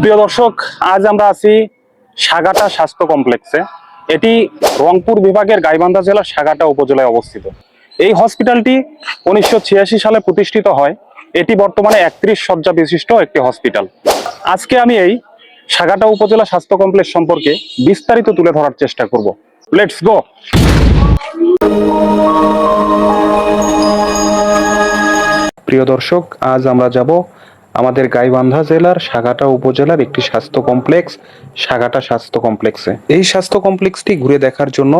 প্রিয় দর্শক, আজ আমরা আছি সাগাটা স্বাস্থ্য কমপ্লেক্সে। এটি রংপুর বিভাগের গাইবান্ধা জেলার সাগাটা উপজেলায় অবস্থিত। এই হসপিটালটি উনিশশো ছিয়াশি সালে প্রতিষ্ঠিত হয়। এটি বর্তমানে একত্রিশ শয্যা বিশিষ্ট একটি হসপিটাল। আজকে আমি এই সাগাটা উপজেলা স্বাস্থ্য কমপ্লেক্স সম্পর্কে বিস্তারিত তুলে ধরার চেষ্টা করব। লেটস গো প্রিয় দর্শক, আজ আমরা যাব আমাদের গাইবান্ধা জেলার সাগাটা উপজেলার একটি স্বাস্থ্য কমপ্লেক্স, সাগাটা স্বাস্থ্য কমপ্লেক্সে। এই স্বাস্থ্য কমপ্লেক্সটি ঘুরে দেখার জন্য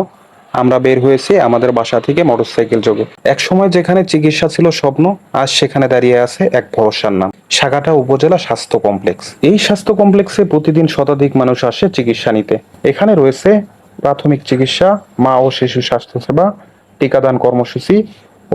আমরা বের হয়েছি আমাদের বাসা থেকে মোটরসাইকেল যোগে। এক সময় যেখানে চিকিৎসা ছিল স্বপ্ন, আজ সেখানে দাঁড়িয়ে আছে এক ভরসার নাম, সাগাটা উপজেলা স্বাস্থ্য কমপ্লেক্স। এই স্বাস্থ্য কমপ্লেক্সে প্রতিদিন শতাধিক মানুষ আসে চিকিৎসা নিতে। এখানে রয়েছে প্রাথমিক চিকিৎসা, মা ও শিশু স্বাস্থ্যসেবা, টিকাদান কর্মসূচি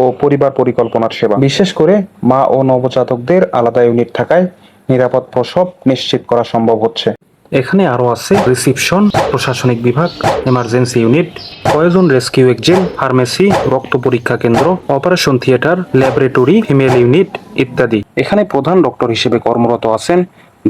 ও পরিবার পরিকল্পনার সেবা। বিশেষ করে মা ও নবজাতকদের আলাদা ইউনিট থাকায় নিরাপদ প্রসব নিশ্চিত করা সম্ভব হচ্ছে। এখানে আরও আছে রিসিপশন প্রশাসনিক বিভাগ এমার্জেন্সি ইউনিট প্রয়োজন রেস্কিউ এক্সিন ফার্মেসি রক্ত পরীক্ষা কেন্দ্র operation theatre laboratory female unit ইত্যাদি। এখানে প্রধান ডক্টর হিসেবে কর্মরত আছেন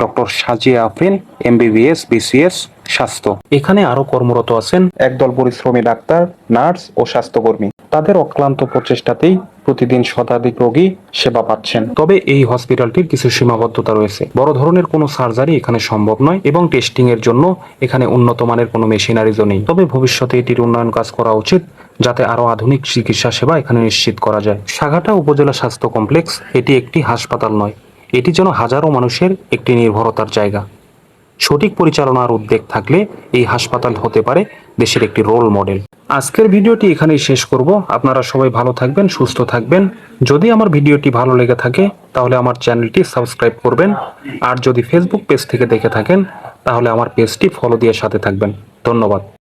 doctor Sajia Afrin MBBS BCS স্বাস্থ্য। এখানে আরও কর্মরত আছেন একদল পরিশ্রমী ডাক্তার নার্স ও স্বাস্থ্যকর্মী। তাদের অক্লান্ত প্রচেষ্টাতেই প্রতিদিন শতাধিক রোগী সেবা পাচ্ছেন। তবে এই হসপিটালটির কিছু সীমাবদ্ধতা রয়েছে। বড় ধরনের কোনো সার্জারি এখানে সম্ভব নয় এবং টেস্টিং এর জন্য এখানে উন্নত মানের কোনো মেশিনারিজও নেই। তবে ভবিষ্যতে এটির উন্নয়ন কাজ করা উচিত যাতে আরও আধুনিক চিকিৎসা সেবা এখানে নিশ্চিত করা যায়। সাগাটা উপজেলা স্বাস্থ্য কমপ্লেক্স এটি একটি হাসপাতাল নয়। এটি যেন হাজারো মানুষের একটি নির্ভরতার জায়গা। সঠিক পরিচালনার উদ্যোগ থাকলে এই হাসপাতাল হতে পারে দেশের একটি রোল মডেল আজকের ভিডিওটি এখানেই শেষ করব। আপনারা সবাই ভালো থাকবেন, সুস্থ থাকবেন। যদি আমার ভিডিওটি ভালো লেগে থাকে, তাহলে আমার চ্যানেলটি সাবস্ক্রাইব করবেন। আর যদি ফেসবুক পেজ থেকে দেখে থাকেন, তাহলে আমার পেজটি ফলো দিয়ে সাথে থাকবেন। ধন্যবাদ।